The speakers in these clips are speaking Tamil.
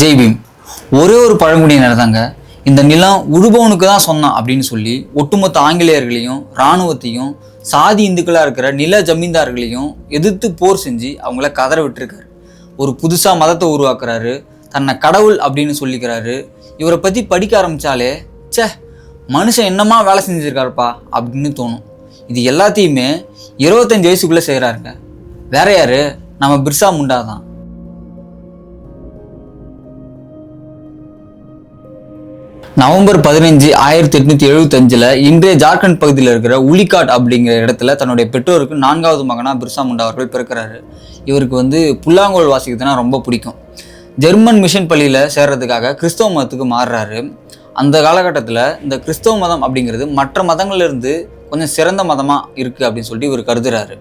ஜெய் பீம் ஒரே ஒரு பழங்குடியினர் தாங்க இந்த நிலம் உழுபவனுக்கு தான் சொன்னான் அப்படின்னு சொல்லி ஒட்டுமொத்த ஆங்கிலேயர்களையும் இராணுவத்தையும் சாதி இந்துக்களாக இருக்கிற நில ஜமீன்தார்களையும் எதிர்த்து போர் செஞ்சு அவங்கள கதற விட்டுருக்காரு. ஒரு புதுசாக மதத்தை உருவாக்குறாரு தன்னை கடவுள் அப்படின்னு சொல்லிக்கிறாரு. இவரை பற்றி படிக்க ஆரம்பித்தாலே ச்சே மனுஷன் என்னமா வேலை செஞ்சுருக்காருப்பா அப்படின்னு தோணும். இது எல்லாத்தையுமே இருபத்தஞ்சு வயசுக்குள்ளே செய்கிறாருங்க வேற யார்? நம்ம பிர்சா முண்டா தான். நவம்பர் பதினஞ்சு ஆயிரத்தி எட்நூத்தி எழுபத்தஞ்சில் இன்றைய ஜார்க்கண்ட் பகுதியில் இருக்கிற உலிகாட் அப்படிங்கிற இடத்துல தன்னுடைய பெற்றோருக்கு நான்காவது மகனாக பிர்சா முண்டா அவர்கள் பிறக்கிறாரு. இவருக்கு வந்து புல்லாங்கோல் வாசிக்கிறதுனா ரொம்ப பிடிக்கும். ஜெர்மன் மிஷன் பள்ளியில் சேர்றதுக்காக கிறிஸ்தவ மதத்துக்கு மாறுறாரு. அந்த காலகட்டத்தில் இந்த கிறிஸ்தவ மதம் அப்படிங்கிறது மற்ற மதங்கள்லேருந்து கொஞ்சம் சிறந்த மதமாக இருக்குது அப்படின்னு சொல்லிட்டு இவர் கருதுறாரு.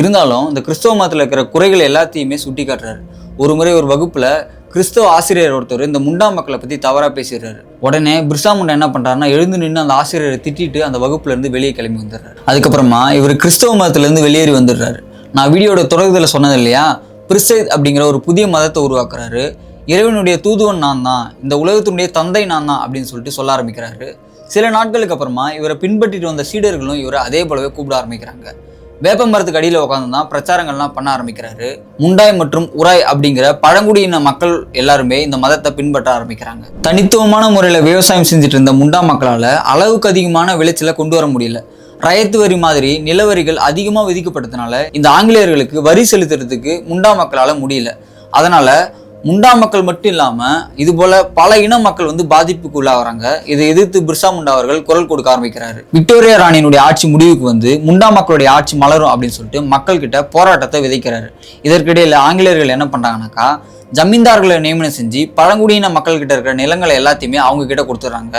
இருந்தாலும் இந்த கிறிஸ்தவ மதத்தில் இருக்கிற குறைகள் எல்லாத்தையுமே சுட்டி காட்டுறாரு ஒரு முறை ஒரு வகுப்பில் கிறிஸ்தவ ஆசிரியர் ஒருத்தர் இந்த முண்டா மக்களை பற்றி தவறாக பேசிடுறாரு. உடனே பிர்சா முண்டா என்ன பண்ணுறாருன்னா எழுந்து நின்று அந்த ஆசிரியரை திட்டிட்டு அந்த வகுப்புலேருந்து வெளியே கிளம்பி வந்துடுறாரு. அதுக்கப்புறமா இவர் கிறிஸ்தவ மதத்துலேருந்து வெளியேறி வந்துடுறாரு. நான் வீடியோட தொடக்கத்தில் சொன்னது இல்லையா? பிரிசைத் அப்படிங்கிற ஒரு புதிய மதத்தை உருவாக்குறாரு. இறைவனுடைய தூதுவன் நான் தான் இந்த உலகத்தினுடைய தந்தை நான் தான் அப்படின்னு சொல்லிட்டு சொல்ல ஆரம்பிக்கிறாரு. சில நாட்களுக்கு அப்புறமா இவரை பின்பற்றிட்டு வந்த சீடர்களும் இவரை அதே போலவே கூப்பிட ஆரம்பிக்கிறாங்க. வேப்ப மரத்துக்கு அடியில் உட்காந்து தான் பிரச்சாரங்கள்லாம் பண்ண ஆரம்பிக்கிறாரு. முண்டாய் மற்றும் உராய் அப்படிங்கிற பழங்குடியின மக்கள் எல்லாருமே இந்த மதத்தை பின்பற்ற ஆரம்பிக்கிறாங்க. தனித்துவமான முறையில் விவசாயம் செஞ்சுட்டு இருந்த முண்டா மக்களால் அளவுக்கு அதிகமான விளைச்சலை கொண்டு வர முடியல. ரயத்து வரி மாதிரி நிலவரிகள் அதிகமாக விதிக்கப்பட்டதுனால இந்த ஆங்கிலேயர்களுக்கு வரி செலுத்துறதுக்கு முண்டா மக்களால் முடியல. அதனால முண்டா மக்கள் மட்டும் இல்லாமல் இது போல பல இன மக்கள் வந்து பாதிப்புக்கு உள்ளாகிறாங்க. இதை எதிர்த்து பிர்சா முண்டா அவர்கள் குரல் கொடுக்க ஆரம்பிக்கிறாரு. விக்டோரியா ராணியினுடைய ஆட்சி முடிவுக்கு வந்து முண்டா மக்களுடைய ஆட்சி மலரும் அப்படின்னு சொல்லிட்டு மக்கள் கிட்ட போராட்டத்தை விதைக்கிறாரு. இதற்கிடையில் ஆங்கிலேயர்கள் என்ன பண்ணுறாங்கனாக்கா ஜமீன்தார்களை நியமனம் செஞ்சு பழங்குடியின மக்கள் கிட்ட இருக்கிற நிலங்களை எல்லாத்தையுமே அவங்க கிட்ட கொடுத்துட்றாங்க.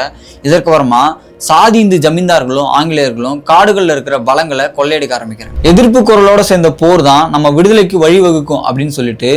இதற்கு அப்புறமா சாதி இந்து ஜமீன்தார்களும் ஆங்கிலேயர்களும் காடுகளில் இருக்கிற பலங்களை கொள்ளையடிக்க ஆரம்பிக்கிறாங்க. எதிர்ப்பு குரலோட சேர்ந்த போர் தான் நம்ம விடுதலைக்கு வழிவகுக்கும் அப்படின்னு சொல்லிட்டு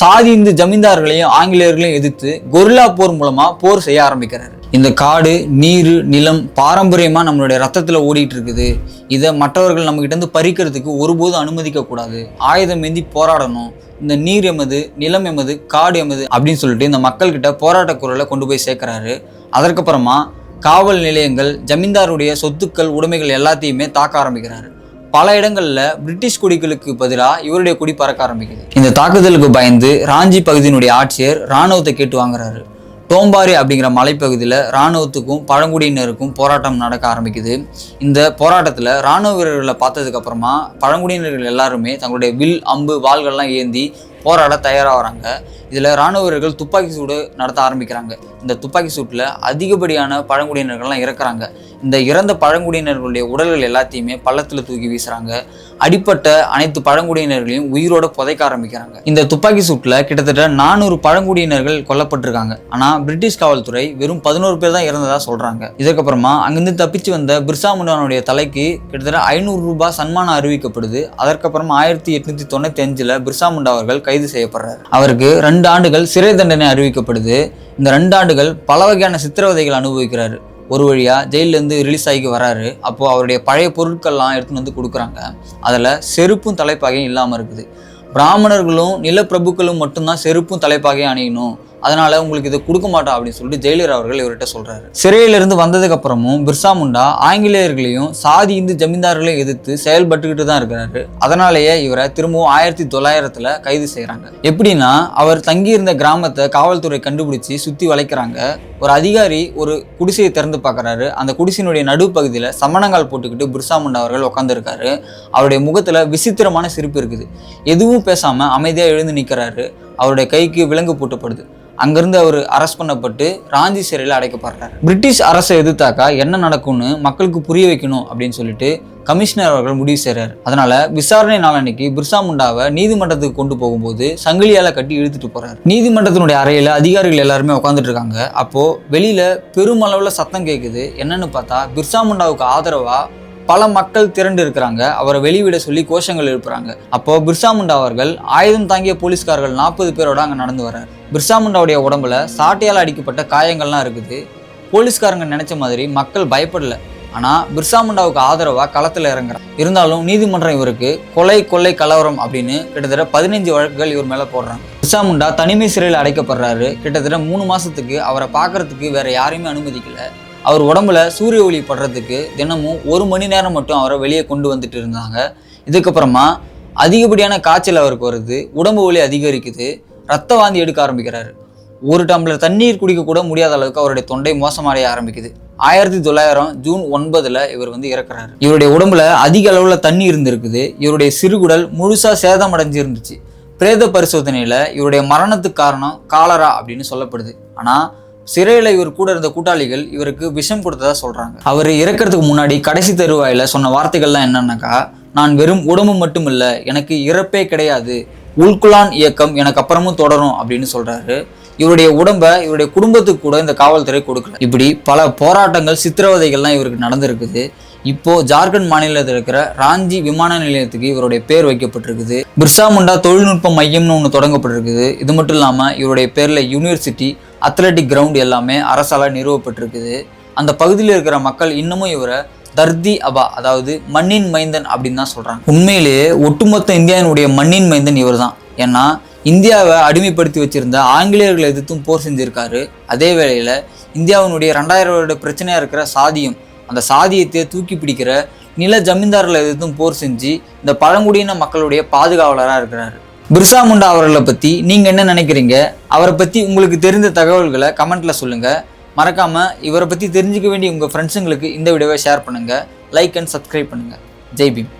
சாதி இந்து ஜமீன்தார்களையும் ஆங்கிலேயர்களையும் எதிர்த்து கொரில்லா போர் மூலமா போர் செய்ய ஆரம்பிக்கிறாரு. இந்த காடு நீர் நிலம் பாரம்பரியமா நம்மளுடைய ரத்தத்துல ஓடிட்டு இருக்குது. இதை மற்றவர்கள் நம்ம கிட்ட இருந்து பறிக்கிறதுக்கு ஒருபோதும் அனுமதிக்க கூடாது. ஆயுதம் ஏந்தி போராடணும். இந்த நீர் எமது நிலம் எமது காடு எமது அப்படின்னு சொல்லிட்டு இந்த மக்கள்கிட்ட போராட்ட குரலை கொண்டு போய் சேர்க்கிறாரு. அதற்கப்புறமா காவல் நிலையங்கள் ஜமீன்தாருடைய சொத்துக்கள் உடைமைகள் எல்லாத்தையுமே தாக்க ஆரம்பிக்கிறாரு. பல இடங்களில் பிரிட்டிஷ் குடிகளுக்கு பதிலாக இவருடைய குடி பறக்க ஆரம்பிக்குது. இந்த தாக்குதலுக்கு பயந்து ராஞ்சி பகுதியினுடைய ஆட்சியர் ராணுவத்தை கேட்டு வாங்குறாரு. டோம்பாரி அப்படிங்கிற மலைப்பகுதியில் இராணுவத்துக்கும் பழங்குடியினருக்கும் போராட்டம் நடக்க ஆரம்பிக்குது. இந்த போராட்டத்தில் இராணுவ வீரர்களை பார்த்ததுக்கப்புறமா பழங்குடியினர்கள் எல்லாருமே தங்களுடைய வில் அம்பு வாள்கள்லாம் ஏந்தி போராட தயாராகிறாங்க. இதில் இராணுவ வீரர்கள் துப்பாக்கி சூடு நடத்த ஆரம்பிக்கிறாங்க. இந்த துப்பாக்கி சூட்டில் அதிகப்படியான பழங்குடியினர்கள்லாம் இறக்குறாங்க. இந்த இறந்த பழங்குடியினர்களுடைய உடல்கள் எல்லாத்தையுமே பள்ளத்தில் தூக்கி வீசுகிறாங்க அடிப்பட்ட அனைத்து பழங்குடியினர்களையும் உயிரோட புதைக்க ஆரம்பிக்கிறாங்க. இந்த துப்பாக்கி சூட்டில் கிட்டத்தட்ட நானூறு பழங்குடியினர்கள் கொல்லப்பட்டிருக்காங்க. ஆனால் பிரிட்டிஷ் காவல்துறை வெறும் பதினோரு பேர் தான் இறந்ததாக சொல்கிறாங்க இதுக்கப்புறமா அங்கிருந்து தப்பிச்சு வந்த பிர்சா முண்டானுடைய தலைக்கு கிட்டத்தட்ட ஐநூறு ரூபாய் சன்மானம் அறிவிக்கப்படுது. அதற்கப்புறமா ஆயிரத்தி எட்நூற்றி தொண்ணூற்றி அஞ்சில் பிர்சா முண்டா அவர்கள் கைது செய்யப்படுறாரு. அவருக்கு ரெண்டு ஆண்டுகள் சிறை தண்டனை அறிவிக்கப்படுது. இந்த ரெண்டு ஆண்டுகள் பல வகையான சித்திரவதைகள் அனுபவிக்கிறாரு. ஒரு வழியாக ஜெயிலேருந்து ரிலீஸ் ஆகி வராரு. அப்போது அவருடைய பழைய பொருட்கள்லாம் எடுத்துன்னு வந்து கொடுக்குறாங்க. அதில் செருப்பும் தலைப்பாகையும் இல்லாமல் இருக்குது. பிராமணர்களும் நிலப்பிரபுக்களும் மட்டும்தான் செருப்பும் தலைப்பாகையும் அணியணும். அதனால உங்களுக்கு இதை கொடுக்க மாட்டோம் அப்படின்னு சொல்லிட்டு ஜெயிலர் அவர்கள் இவர்கிட்ட சொல்றாரு. சிறையிலிருந்து வந்ததுக்கு அப்புறமும் பிர்சா முண்டா ஆங்கிலேயர்களையும் சாதி இந்து ஜமீன்தார்களையும் எதிர்த்து செயல்பட்டுக்கிட்டு தான் இருக்கிறாரு. அதனாலேயே இவரை திரும்பவும் ஆயிரத்தி தொள்ளாயிரத்துல கைது செய்கிறாங்க எப்படின்னா அவர் தங்கியிருந்த கிராமத்தை காவல்துறை கண்டுபிடிச்சு சுத்தி வளைக்கிறாங்க. ஒரு அதிகாரி ஒரு குடிசையை திறந்து பார்க்குறாரு. அந்த குடிசையினுடைய நடுப்பகுதியில் சமணங்கால் போட்டுக்கிட்டு பிர்சா முண்டா அவர்கள் உட்காந்துருக்காரு அவருடைய முகத்தில் விசித்திரமான சிரிப்பு இருக்குது. எதுவும் பேசாமல் அமைதியாக எழுந்து நிற்கிறாரு அவருடைய கைக்கு விலங்கு பூட்டப்படுது. அங்கேருந்து அவர் அரெஸ்ட் பண்ணப்பட்டு ராஞ்சி சிறையில் அடைக்கப்படுறார். பிரிட்டிஷ் அரசை எதிர்த்தாக்கா என்ன நடக்கும்னு மக்களுக்கு புரிய வைக்கணும் அப்படின்னு சொல்லிட்டு கமிஷனர் அவர்கள் முடிவு செய்கிறார் அதனால் விசாரணை நாளன்னைக்கு பிர்சா முண்டாவை நீதிமன்றத்துக்கு கொண்டு போகும்போது சங்கிலியால் கட்டி இழுத்துட்டு போகிறார் நீதிமன்றத்தினுடைய அறையில் அதிகாரிகள் எல்லாருமே உட்காந்துட்டு இருக்காங்க. அப்போது வெளியில் பெருமளவில் சத்தம் கேட்குது என்னன்னு பார்த்தா பிர்சா முண்டாவுக்கு ஆதரவாக பல மக்கள் திரண்டு இருக்கிறாங்க. அவரை வெளிவிட சொல்லி கோஷங்கள் எழுப்புறாங்க. அப்போ பிர்சா முண்டா அவர்கள் ஆயுதம் தாங்கிய போலீஸ்காரர்கள் நாற்பது பேரோட அங்கே நடந்து வர்றாரு. பிர்சாமுண்டாவுடைய உடம்புல சாட்டையால் அடிக்கப்பட்ட காயங்கள்லாம் இருக்குது. போலீஸ்காரங்க நினைச்ச மாதிரி மக்கள் பயப்படல. ஆனால் பிர்சாமுண்டாவுக்கு ஆதரவாக களத்தில் இறங்குறான். இருந்தாலும் நீதிமன்றம் இவருக்கு கொலை கொள்ளை கலவரம் அப்படின்னு கிட்டத்தட்ட பதினஞ்சு வழக்குகள் இவர் மேலே போடுறாங்க. பிர்சாமுண்டா தனிமை சிறையில் அடைக்கப்படுறாரு. கிட்டத்தட்ட மூணு மாதத்துக்கு அவரை பார்க்கறதுக்கு வேற யாரையுமே அனுமதிக்கல. அவர் உடம்புல சூரிய ஒளி படுறதுக்கு தினமும் ஒரு மணி நேரம் மட்டும் அவரை வெளியே கொண்டு வந்துட்டு இருந்தாங்க. இதுக்கப்புறமா அதிகப்படியான காய்ச்சல் அவருக்கு வருது. உடம்பு வலி அதிகரிக்குது. ரத்த வாந்தி எடுக்க ஆரம்பிக்கிறாரு. ஒரு டம்ளர் தண்ணீர் குடிக்க கூட முடியாத அளவுக்கு அவருடைய தொண்டை மோசமடைய ஆரம்பிக்குது. ஆயிரத்தி தொள்ளாயிரம் ஜூன் ஒன்பதுல இவர் வந்து இறக்குறாரு. இவருடைய உடம்புல அதிக அளவுல தண்ணி இருந்திருக்குது. இவருடைய சிறுகுடல் முழுசா சேதம் அடைஞ்சிருந்துச்சு. பிரேத பரிசோதனையில இவருடைய மரணத்துக்கு காரணம் காலரா அப்படின்னு சொல்லப்படுது. ஆனா சிறையில் இவர் கூட இருந்த கூட்டாளிகள் இவருக்கு விஷம் கொடுத்ததா சொல்றாங்க. அவர் இறக்கிறதுக்கு முன்னாடி கடைசி தருவாயில சொன்ன வார்த்தைகள்லாம் என்னன்னாக்கா நான் வெறும் உடம்பு மட்டும் இல்லை எனக்கு இறப்பே கிடையாது. உள்குலான் இயக்கம் எனக்கு அப்புறமும் தொடரும் அப்படின்னு சொல்றாரு. இவருடைய உடம்பை இவருடைய குடும்பத்துக்கு கூட இந்த காவல்துறை கொடுக்கல. இப்படி பல போராட்டங்கள் சித்திரவதைகள்லாம் இவருக்கு நடந்திருக்குது. இப்போ ஜார்க்கண்ட் மாநிலத்தில் இருக்கிற ராஞ்சி விமான நிலையத்துக்கு இவருடைய பேர் வைக்கப்பட்டிருக்குது. பிர்சா முண்டா தொழில்நுட்ப மையம்னு ஒன்று தொடங்கப்பட்டிருக்குது. இது மட்டும் இல்லாமல் இவருடைய பேரில் யூனிவர்சிட்டி அத்லட்டிக் கிரவுண்ட் எல்லாமே அரசால் நிறுவப்பட்டிருக்குது. அந்த பகுதியில் இருக்கிற மக்கள் இன்னமும் இவரை தர்தி அபா அதாவது மண்ணின் மைந்தன் அப்படின்னு தான் சொல்கிறாங்க உண்மையிலேயே ஒட்டுமொத்த இந்தியாவினுடைய மண்ணின் மைந்தன் இவர் தான் ஏன்னா இந்தியாவை அடிமைப்படுத்தி வச்சிருந்த ஆங்கிலேயர்களை எதிர்த்தும் போர் செஞ்சுருக்காரு. அதே வேளையில் இந்தியாவினுடைய ரெண்டாயிரம் வருட பிரச்சனையாக இருக்கிற சாதியம் அந்த சாதியத்தை தூக்கி பிடிக்கிற நில ஜமீன்தார்களை எதிர்த்தும் போர் செஞ்சு இந்த பழங்குடியின மக்களுடைய பாதுகாவலராக இருக்கிறார். பிர்சா முண்டா அவர்களை பற்றி நீங்கள் என்ன நினைக்கிறீங்க? அவரை பற்றி உங்களுக்கு தெரிந்த தகவல்களை கமெண்ட்டில் சொல்லுங்கள் மறக்காமல் இவரை பற்றி தெரிஞ்சுக்க வேண்டிய உங்கள் ஃப்ரெண்ட்ஸுங்களுக்கு இந்த வீடியோவை ஷேர் பண்ணுங்கள் லைக் அண்ட் சப்ஸ்கிரைப் பண்ணுங்கள் ஜெய் பீம்.